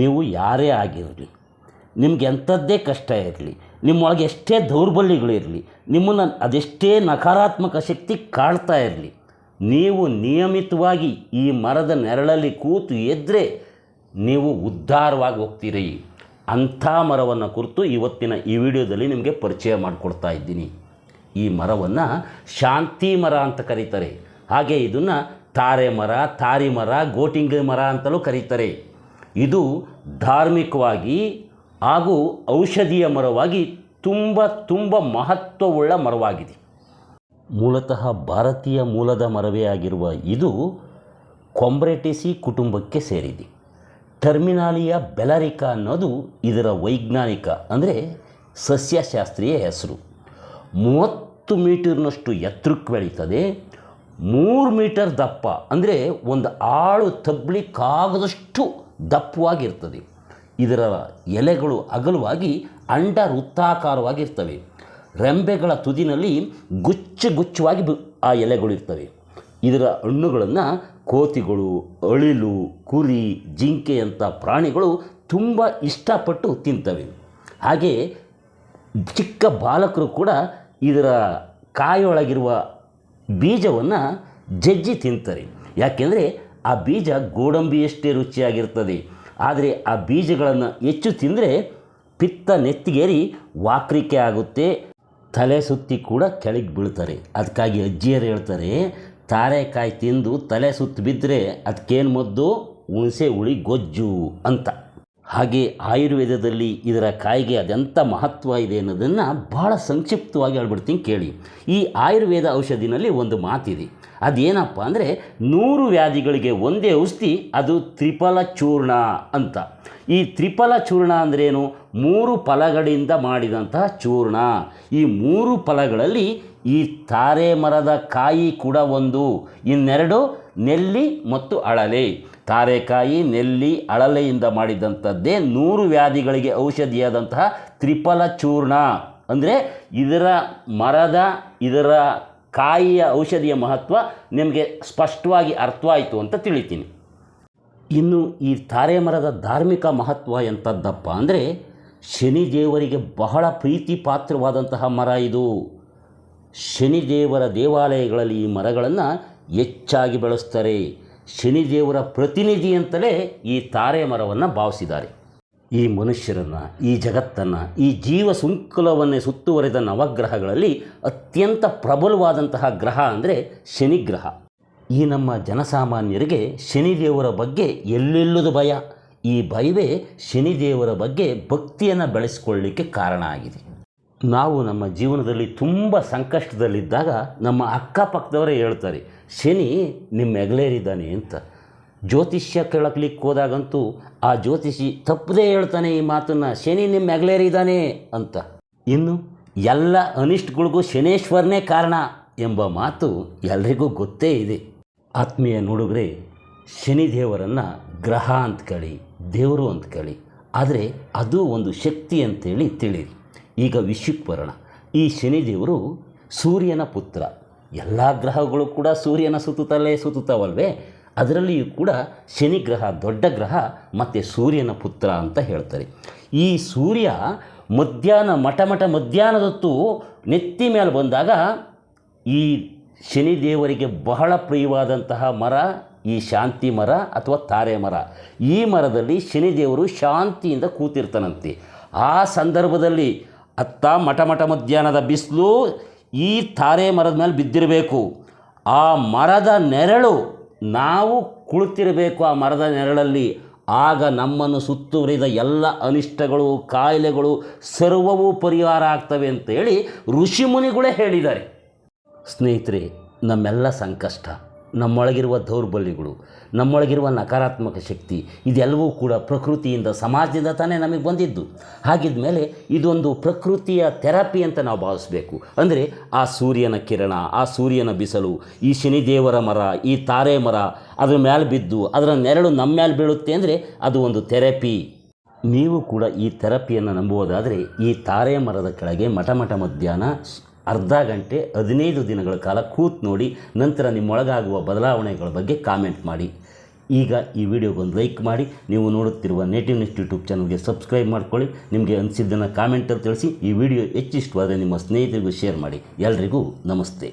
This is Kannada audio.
ನೀವು ಯಾರೇ ಆಗಿರಲಿ, ನಿಮ್ಗೆ ಎಂಥದ್ದೇ ಕಷ್ಟ ಇರಲಿ, ನಿಮ್ಮೊಳಗೆ ಎಷ್ಟೇ ದೌರ್ಬಲ್ಯಗಳಿರಲಿ ನಿಮ್ಮನ್ನು ಅದೆಷ್ಟೇ ನಕಾರಾತ್ಮಕ ಶಕ್ತಿ ಕಾಡ್ತಾ ಇರಲಿ, ನೀವು ನಿಯಮಿತವಾಗಿ ಈ ಮರದ ನೆರಳಲ್ಲಿ ಕೂತು ಎದ್ದರೆ ನೀವು ಉದ್ಧಾರವಾಗಿ ಹೋಗ್ತೀರಿ. ಅಂಥ ಮರವನ್ನು ಕುರಿತು ಇವತ್ತಿನ ಈ ವಿಡಿಯೋದಲ್ಲಿ ನಿಮಗೆ ಪರಿಚಯ ಮಾಡಿಕೊಡ್ತಾ ಇದ್ದೀನಿ. ಈ ಮರವನ್ನು ಶಾಂತಿ ಮರ ಅಂತ ಕರೀತಾರೆ. ಹಾಗೆ ಇದನ್ನು ತಾರೆ ಮರ, ತಾರಿ ಮರ ಗೋಟಿಂಗ್ ಮರ ಅಂತಲೂ ಕರೀತಾರೆ. ಇದು ಧಾರ್ಮಿಕವಾಗಿ ಹಾಗೂ ಔಷಧೀಯ ಮರವಾಗಿ ತುಂಬ ತುಂಬ ಮಹತ್ವವುಳ್ಳ ಮರವಾಗಿದೆ. ಮೂಲತಃ ಭಾರತೀಯ ಮೂಲದ ಮರವೇ ಆಗಿರುವ ಇದು ಕೊಂಬ್ರೆಟಿಸಿ ಕುಟುಂಬಕ್ಕೆ ಸೇರಿದೆ. ಟರ್ಮಿನಾಲಿಯ ಬೆಲರಿಕಾ ಅನ್ನೋದು ಇದರ ವೈಜ್ಞಾನಿಕ ಅಂದರೆ ಸಸ್ಯಶಾಸ್ತ್ರೀಯ ಹೆಸರು. ಮೂವತ್ತು ಮೀಟರ್ನಷ್ಟು ಎತ್ತರಕ್ಕೆ ಬೆಳೀತದೆ. ಮೂರು ಮೀಟರ್ ದಪ್ಪ ಅಂದರೆ ಒಂದು ಆಳು ತಬ್ಬಲಿಕ್ಕಾಗದಷ್ಟು ದಪ್ಪವಾಗಿರ್ತದೆ. ಇದರ ಎಲೆಗಳು ಅಗಲವಾಗಿ ಅಂಡ ವೃತ್ತಾಕಾರವಾಗಿರ್ತವೆ ರೆಂಬೆಗಳ ತುದಿನಲ್ಲಿ ಗುಚ್ಚು ಗುಚ್ಚವಾಗಿ ಆ ಎಲೆಗಳು ಇರ್ತವೆ. ಇದರ ಹಣ್ಣುಗಳನ್ನು ಕೋತಿಗಳು, ಅಳಿಲು, ಕುರಿ ಜಿಂಕೆಯಂಥ ಪ್ರಾಣಿಗಳು ತುಂಬ ಇಷ್ಟಪಟ್ಟು ತಿಂತವೆ. ಹಾಗೆ ಚಿಕ್ಕ ಬಾಲಕರು ಕೂಡ ಇದರ ಕಾಯೊಳಗಿರುವ ಬೀಜವನ್ನು ಜಜ್ಜಿ ತಿಂತಾರೆ. ಯಾಕೆಂದರೆ ಆ ಬೀಜ ಗೋಡಂಬಿಯಷ್ಟೇ ರುಚಿಯಾಗಿರ್ತದೆ. ಆದರೆ ಆ ಬೀಜಗಳನ್ನು ಹೆಚ್ಚು ತಿಂದರೆ ಪಿತ್ತ ನೆತ್ತಿಗೇರಿ ವಾಕ್ರಿಕೆ ಆಗುತ್ತೆ. ತಲೆ ಸುತ್ತಿ ಕೂಡ ಕೆಳಗೆ ಬೀಳ್ತಾರೆ. ಅದಕ್ಕಾಗಿ ಅಜ್ಜಿಯರು ಹೇಳ್ತಾರೆ ತಾರೆಕಾಯಿ ತಿಂದು ತಲೆ ಸುತ್ತಿ ಬಿದ್ದರೆ ಅದಕ್ಕೇನು ಮದ್ದು? ಹುಣಸೆ ಹುಳಿ ಗೊಜ್ಜು ಅಂತ. ಹಾಗೆ ಆಯುರ್ವೇದದಲ್ಲಿ ಇದರ ಕಾಯಿಗೆ ಅದೆಂಥ ಮಹತ್ವ ಇದೆ ಅನ್ನೋದನ್ನು ಭಾಳ ಸಂಕ್ಷಿಪ್ತವಾಗಿ ಹೇಳ್ಬಿಡ್ತೀನಿ ಕೇಳಿ. ಈ ಆಯುರ್ವೇದ ಔಷಧಿನಲ್ಲಿ ಒಂದು ಮಾತಿದೆ. ಅದೇನಪ್ಪ ಅಂದರೆ ನೂರು ವ್ಯಾಧಿಗಳಿಗೆ ಒಂದೇ ಔಷಧಿ, ಅದು ತ್ರಿಫಲ ಚೂರ್ಣ ಅಂತ. ಈ ತ್ರಿಫಲ ಚೂರ್ಣ ಅಂದ್ರೇನು? ಮೂರು ಫಲಗಳಿಂದ ಮಾಡಿದಂತಹ ಚೂರ್ಣ. ಈ ಮೂರು ಫಲಗಳಲ್ಲಿ ಈ ತಾರೆ ಮರದ ಕಾಯಿ ಕೂಡ ಒಂದು. ಇನ್ನೆರಡು ನೆಲ್ಲಿ ಮತ್ತು ಅಳಲೆ. ತಾರೆಕಾಯಿ, ನೆಲ್ಲಿ, ಅಳಲೆಯಿಂದ ಮಾಡಿದಂಥದ್ದೇ ನೂರು ವ್ಯಾಧಿಗಳಿಗೆ ಔಷಧಿಯಾದಂತಹ ತ್ರಿಫಲ ಚೂರ್ಣ. ಅಂದರೆ ಇದರ ಮರದ, ಇದರ ಕಾಯಿಯ ಔಷಧಿಯ ಮಹತ್ವ ನಿಮಗೆ ಸ್ಪಷ್ಟವಾಗಿ ಅರ್ಥವಾಯಿತು ಅಂತ ತಿಳಿತೀನಿ. ಇನ್ನು ಈ ತಾರೆ ಮರದ ಧಾರ್ಮಿಕ ಮಹತ್ವ ಎಂಥದ್ದಪ್ಪ ಅಂದರೆ ಶನಿದೇವರಿಗೆ ಬಹಳ ಪ್ರೀತಿ ಪಾತ್ರವಾದಂತಹ ಮರ ಇದು. ಶನಿದೇವರ ದೇವಾಲಯಗಳಲ್ಲಿ ಈ ಮರಗಳನ್ನು ಹೆಚ್ಚಾಗಿ ಬೆಳೆಸ್ತಾರೆ. ಶನಿದೇವರ ಪ್ರತಿನಿಧಿ ಅಂತಲೇ ಈ ತಾರೆ ಮರವನ್ನು ಭಾವಿಸಿದ್ದಾರೆ. ಈ ಮನುಷ್ಯರನ್ನು, ಈ ಜಗತ್ತನ್ನು, ಈ ಜೀವ ಸಂಕುಲವನ್ನೇ ಸುತ್ತುವರೆದ ನವಗ್ರಹಗಳಲ್ಲಿ ಅತ್ಯಂತ ಪ್ರಬಲವಾದಂತಹ ಗ್ರಹ ಅಂದರೆ ಶನಿಗ್ರಹ. ಈ ನಮ್ಮ ಜನಸಾಮಾನ್ಯರಿಗೆ ಶನಿದೇವರ ಬಗ್ಗೆ ಎಲ್ಲೆಲ್ಲದ ಭಯ? ಈ ಭಯವೇ ಶನಿದೇವರ ಬಗ್ಗೆ ಭಕ್ತಿಯನ್ನು ಬೆಳೆಸಿಕೊಳ್ಳಲಿಕ್ಕೆ ಕಾರಣ ಆಗಿದೆ. ನಾವು ನಮ್ಮ ಜೀವನದಲ್ಲಿ ತುಂಬ ಸಂಕಷ್ಟದಲ್ಲಿದ್ದಾಗ ನಮ್ಮ ಅಕ್ಕಪಕ್ಕದವರೇ ಹೇಳ್ತಾರೆ, ಶನಿ ನಿಮ್ಮ ಹೆಗಲೇರಿದ್ದಾನೆ ಅಂತ. ಜ್ಯೋತಿಷ್ಯ ಕೇಳಕ್ಲಿಕ್ಕೆ ಹೋದಾಗಂತೂ ಆ ಜ್ಯೋತಿಷಿ ತಪ್ಪದೇ ಹೇಳ್ತಾನೆ ಈ ಮಾತನ್ನು, ಶನಿ ನಿಮ್ಮ ಹೆಗಲೇರಿದ್ದಾನೆ ಅಂತ. ಇನ್ನು ಎಲ್ಲ ಅನಿಷ್ಟಗಳಿಗೂ ಶನೇಶ್ವರನೇ ಕಾರಣ ಎಂಬ ಮಾತು ಎಲ್ರಿಗೂ ಗೊತ್ತೇ ಇದೆ. ಆತ್ಮೀಯ ನೋಡಿದ್ರೆ ಶನಿದೇವರನ್ನು ಗ್ರಹ ಅಂತ ಕೇಳಿ, ದೇವರು ಅಂತ ಕೇಳಿ, ಆದರೆ ಅದು ಒಂದು ಶಕ್ತಿ ಅಂತೇಳಿ ತಿಳಿರಿ ಈಗ ಬರೋಣ ಈ ಶನಿದೇವರು ಸೂರ್ಯನ ಪುತ್ರ. ಎಲ್ಲ ಗ್ರಹಗಳು ಕೂಡ ಸೂರ್ಯನ ಸುತ್ತುತ್ತಲೇ ಸುತ್ತುತ್ತವಲ್ವೇ? ಅದರಲ್ಲಿಯೂ ಕೂಡ ಶನಿ ಗ್ರಹ, ದೊಡ್ಡ ಗ್ರಹ, ಮತ್ತು ಸೂರ್ಯನ ಪುತ್ರ ಅಂತ ಹೇಳ್ತಾರೆ. ಈ ಸೂರ್ಯ ಮಧ್ಯಾಹ್ನ, ಮಠ ಮಠ ಮಧ್ಯಾಹ್ನದೊತ್ತು ನೆತ್ತಿ ಮೇಲೆ ಬಂದಾಗ ಈ ಶನಿದೇವರಿಗೆ ಬಹಳ ಪ್ರಿಯವಾದಂತಹ ಮರ, ಈ ಶಾಂತಿ ಮರ ಅಥವಾ ತಾರೆ ಮರ. ಈ ಮರದಲ್ಲಿ ಶನಿದೇವರು ಶಾಂತಿಯಿಂದ ಕೂತಿರ್ತಾನಂತೆ. ಆ ಸಂದರ್ಭದಲ್ಲಿ ಅತ್ತ ಮಠ ಮಧ್ಯಾಹ್ನದ ಬಿಸಿಲು ಈ ತಾರೆ ಮರದ ಮೇಲೆ ಬಿದ್ದಿರಬೇಕು. ಆ ಮರದ ನೆರಳು ನಾವು ಕುಳಿತಿರಬೇಕು ಆ ಮರದ ನೆರಳಲ್ಲಿ. ಆಗ ನಮ್ಮನ್ನು ಸುತ್ತುವರಿದ ಎಲ್ಲ ಅನಿಷ್ಟಗಳು, ಕಾಯಿಲೆಗಳು, ಸರ್ವವೂ ಪರಿಹಾರ ಆಗ್ತವೆ ಅಂತೇಳಿ ಋಷಿಮುನಿಗಳೇ ಹೇಳಿದ್ದಾರೆ. ಸ್ನೇಹಿತರೆ, ನಮ್ಮೆಲ್ಲ ಸಂಕಷ್ಟ. ನಮ್ಮೊಳಗಿರುವ ದೌರ್ಬಲ್ಯಗಳು, ನಮ್ಮೊಳಗಿರುವ ನಕಾರಾತ್ಮಕ ಶಕ್ತಿ, ಇದೆಲ್ಲವೂ ಕೂಡ ಪ್ರಕೃತಿಯಿಂದ, ಸಮಾಜದಿಂದ ತಾನೇ ನಮಗೆ ಬಂದಿದ್ದು. ಹಾಗಿದ್ದ ಮೇಲೆ ಇದೊಂದು ಪ್ರಕೃತಿಯ ಥೆರಪಿ ಅಂತ ನಾವು ಭಾವಿಸ್ಬೇಕು. ಅಂದರೆ ಆ ಸೂರ್ಯನ ಕಿರಣ, ಆ ಸೂರ್ಯನ ಬಿಸಲು, ಈ ಶನಿದೇವರ ಮರ, ಈ ತಾರೆ ಮರ, ಅದರ ಮೇಲೆ ಬಿದ್ದು, ಅದರ ನೆರಳು ನಮ್ಮ ಮೇಲೆ ಬೀಳುತ್ತೆ ಅಂದರೆ ಅದು ಒಂದು ಥೆರಪಿ. ನೀವು ಕೂಡ ಈ ಥೆರಪಿಯನ್ನು ನಂಬುವುದಾದರೆ ಈ ತಾರೆ ಮರದ ಕೆಳಗೆ ಮಠ ಮಠ ಮಧ್ಯಾಹ್ನ ಅರ್ಧ ಗಂಟೆ, ಹದಿನೈದು ದಿನಗಳ ಕಾಲ ಕೂತ್ ನೋಡಿ, ನಂತರ ನಿಮ್ಮೊಳಗಾಗುವ ಬದಲಾವಣೆಗಳ ಬಗ್ಗೆ ಕಾಮೆಂಟ್ ಮಾಡಿ. ಈಗ ಈ ವಿಡಿಯೋಗೊಂದು ಲೈಕ್ ಮಾಡಿ. ನೀವು ನೋಡುತ್ತಿರುವ ನೇಟಿವ್ ನೆಸ್ಟ್ ಯೂಟ್ಯೂಬ್ ಚಾನಲ್ಗೆ ಸಬ್ಸ್ಕ್ರೈಬ್ ಮಾಡ್ಕೊಳ್ಳಿ. ನಿಮಗೆ ಅನಿಸಿದ್ದನ್ನು ಕಾಮೆಂಟಲ್ಲಿ ತಿಳಿಸಿ. ಈ ವಿಡಿಯೋ ಹೆಚ್ಚಿಷ್ಟವಾದರೆ ನಿಮ್ಮ ಸ್ನೇಹಿತರಿಗೂ ಶೇರ್ ಮಾಡಿ. ಎಲ್ರಿಗೂ ನಮಸ್ತೆ.